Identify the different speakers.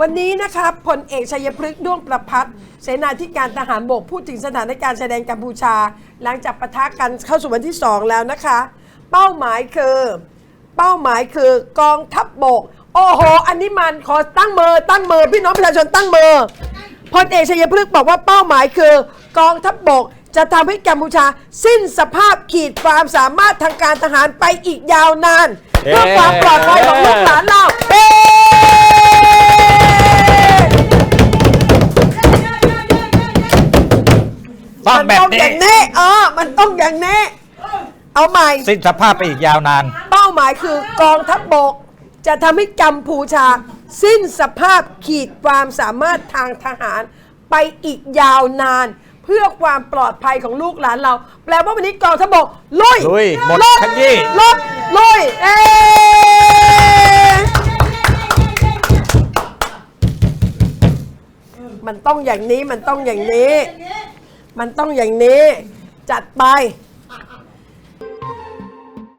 Speaker 1: วันนี้นะครับพลเอกชัยพฤกษ์ด้วงประพัฒน์เสนาธิการทหารบกพูดถึงสถานการณ์ชายแดนกัมพูชา หลังจากปะทะกันเข้าสู่วันที่ 2 แล้วนะคะ เป้าหมายคือ เป้าหมายคือกองทัพบบก โอ้โห อันนี้มันขอตั้งเมอตั้งเมอพี่น้องประชาชนตั้งเมอพลเอกชัยพฤกษ์บอกว่าเป้าหมายคือกองทัพบบกจะทำให้กัมพูชาสิ้นสภาพขีดความสามารถทางการทหารไปอีกยาวนาน เพื่อความปลอดภัยของลูกหลาน
Speaker 2: ต้อง
Speaker 1: มัน
Speaker 2: แบบ
Speaker 1: ต้องอ
Speaker 2: นี้
Speaker 1: ย่างนี้เออ มันต้องอย่างนี้เอาใหม่
Speaker 2: สิ้นสภาพไปอีกยาวนาน
Speaker 1: เป้าหมายคือกองทัพบบก จะทำให้กัมพูชา สิ้นสภาพขีดความสามารถทางทหาร ไปอีกยาวนาน เพื่อความปลอดภัยของลูกหลานเรา แปลว่าวันนี้กองทัพบบกลุย
Speaker 2: ลุยหมด
Speaker 1: ลุ
Speaker 2: ขยี้
Speaker 1: ลบลุยเอมันต้องอย่างนี้มันต้องอย่างนี้ มันต้องอย่างนี้ จัดไป